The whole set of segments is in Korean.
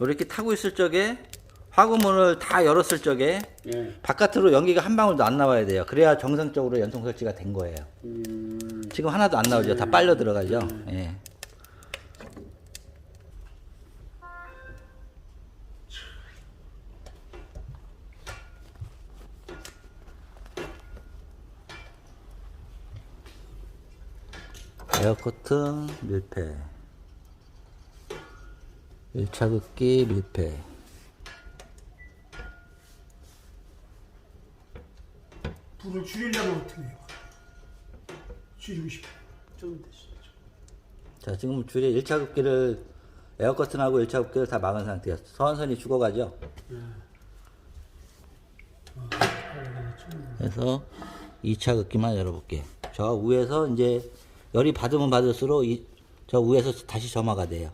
이렇게 타고 있을 적에 화구문을 다 열었을 적에 예. 바깥으로 연기가 한 방울도 안 나와야 돼요. 그래야 정상적으로 연통 설치가 된 거예요. 음, 지금 하나도 안 나오죠. 다 빨려 들어가죠. 예. 에어커튼 밀폐 1차 극기 밀폐 불을 줄이려면 어떻게 해요? 줄이고 싶어. 좀 됐어. 자 지금 줄에 1차 급기를 에어커튼하고 1차 급기를 다 막은 상태예요. 서원선이 죽어가죠. 그래서 2차 급기만 열어볼게요. 저 위에서 이제 열이 받으면 받을수록 이, 저 위에서 다시 점화가 돼요.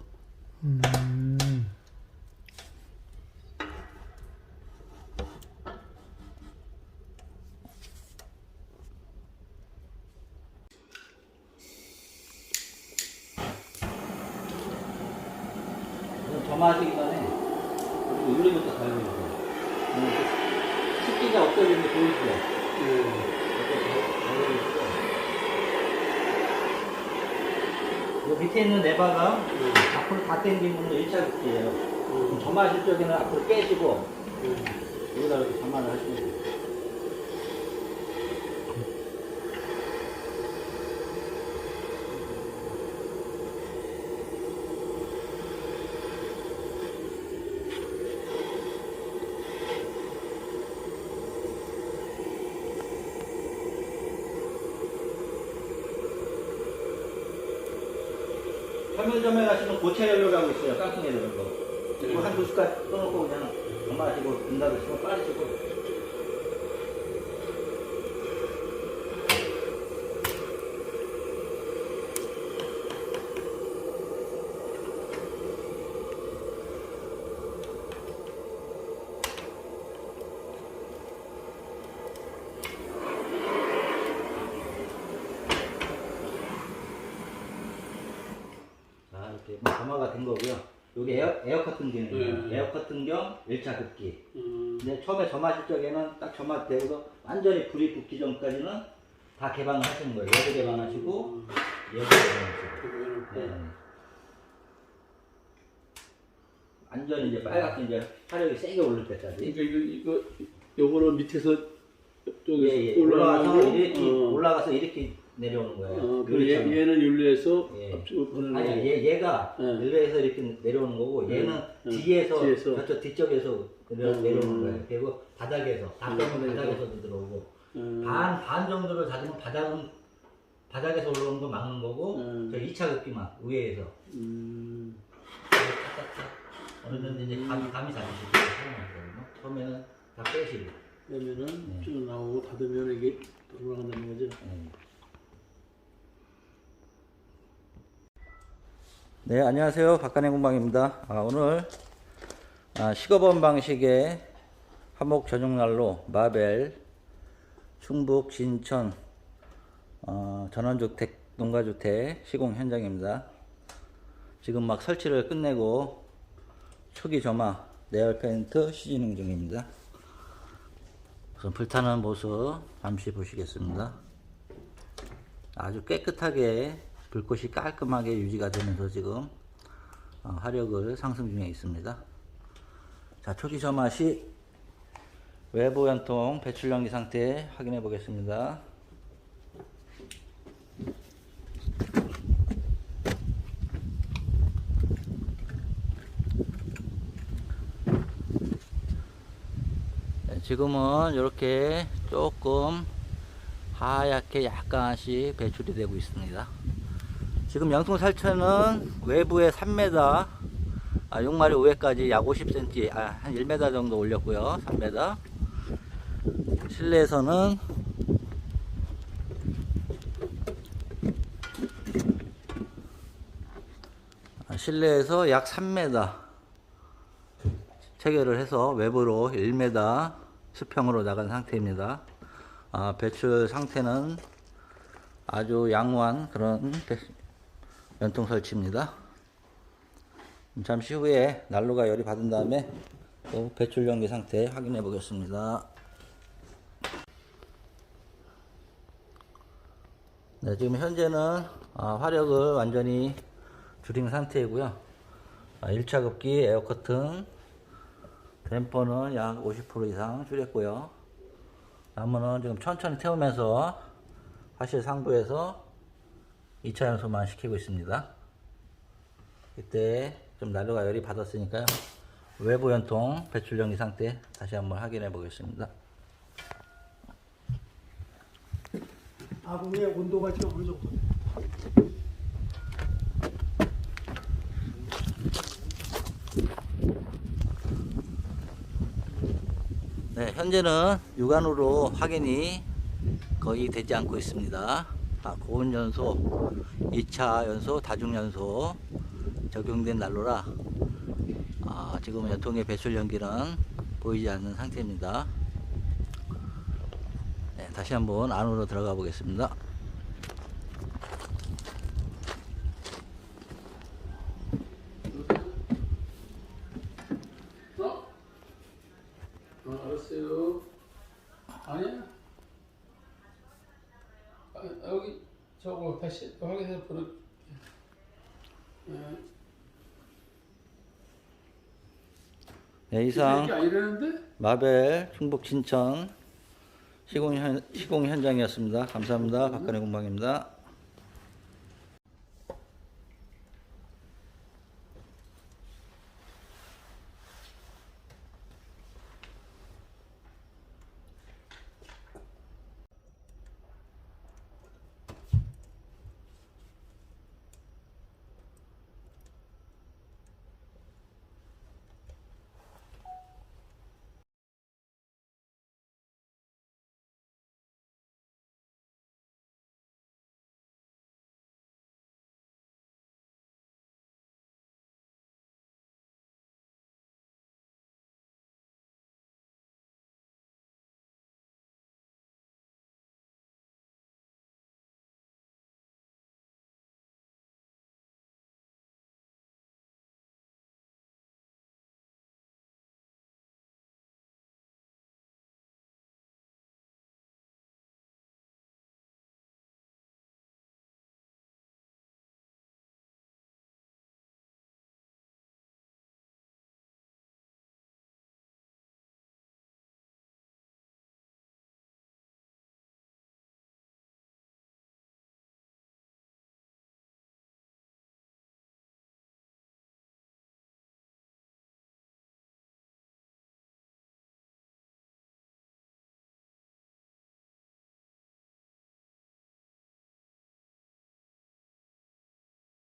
점화하시기 전에 그리고 유리부터 갈아주세요. 습기가 없어지는 게 보이시죠? 요 밑에 있는 레바가 앞으로 다 당기면 1차 급기예요. 그럼 점화하실 적에는 앞으로 빼시고 여기다 이렇게 점화를 하시면 돼요. 편의점에 가시면 고체 연료라고 있어요. 거. 그거 한두 숟갈 떠놓고 그냥 점화하시고 문 닫으시면 빠르시고. 점화가 된 거고요. 여기 에어, 에어 커튼 기능이에요. 네. 에어 커튼 겸 1차 급기. 음, 근데 처음에 점화하실 적에는 딱 점화되고 완전히 불이 붙기 전까지는 다 개방을 하시는 거예요. 얘도 개방하시고, 얘도 개방하시고. 그거 해놓고. 네. 완전히 이제 빨갛게 이제 화력이 세게 오를 때까지. 그러니까 이거 이거 요거는 밑에서 쪽에서 예, 예. 올라가서 올라가고 이렇게, 어, 올라가서 이렇게 내려오는 거예요. 어, 그리고 얘. 얘는 윤리에서 예. 앞쪽으로 보내는 거고. 얘, 얘가 예. 일베에서 이렇게 내려오는 거고, 얘는 예. 뒤에서, 뒤에서. 저쪽 뒤쪽에서 내려, 음. 내려오는 거예요. 그리고 바닥에서, 다 음, 그래서. 바닥에서도 들어오고, 음, 반, 반 정도를 닫으면 바닥은, 바닥에서 올라오는 거 막는 거고, 음. 저 2차 급기만, 위에서. 음, 딱딱딱. 어느 정도 이제 감, 감이 잡으시고, 사용하거든요. 처음에는 다 빼시고. 그러면은 네. 쭉 나오고 닫으면 이게 돌아간다는 거죠. 네, 안녕하세요. 박간의 공방입니다. 아, 오늘 아, 식어본 방식의 화목 전용 난로 마벨 충북 진천 어, 전원주택 농가주택 시공 현장입니다. 지금 막 설치를 끝내고 초기 점화 내열 페인트 시즈닝 중입니다. 우선 불타는 모습 잠시 보시겠습니다. 아주 깨끗하게 불꽃이 깔끔하게 유지가 되면서 지금 어, 화력을 상승 중에 있습니다. 자, 초기 점화 시 외부 연통 배출 연기 상태 확인해 보겠습니다. 네, 지금은 이렇게 조금 하얗게 약간씩 배출이 되고 있습니다. 지금 영통 살처는 외부에 3m, 아, 용마리 우회까지 약 50cm, 아, 한 1m 정도 올렸고요. 3m. 실내에서는 아, 실내에서 약 3m 체결을 해서 외부로 1m 수평으로 나간 상태입니다. 아, 배출 상태는 아주 양호한 그런 배- 연통 설치입니다. 잠시 후에 난로가 열이 받은 다음에 또 배출 연기 상태 확인해 보겠습니다. 네, 지금 현재는 아, 화력을 완전히 줄인 상태이고요. 아, 1차 급기 에어커튼 댐퍼는 약 50% 이상 줄였고요. 나무는 지금 천천히 태우면서 화실 상부에서 2차 연소만 시키고 있습니다. 이때 좀 난로가 열이 받았으니까요. 외부 연통 배출 연기 상태 다시 한번 확인해 보겠습니다. 아궁이의 온도가 지금 어느 정도? 네, 현재는 육안으로 확인이 거의 되지 않고 있습니다. 아, 고온 연소, 2차 연소, 다중 연소 적용된 난로라 아, 지금 연통의 배출 연기는 보이지 않는 상태입니다. 네, 다시 한번 안으로 들어가 보겠습니다. 어? 어, 알았어요. 아니야. 아, 여기 저거 다시 확인해 보는. 예. 네, 이상 아니라는데? 마벨 충북 진천 시공 현, 시공 현장이었습니다. 감사합니다. 박근혜 공방입니다.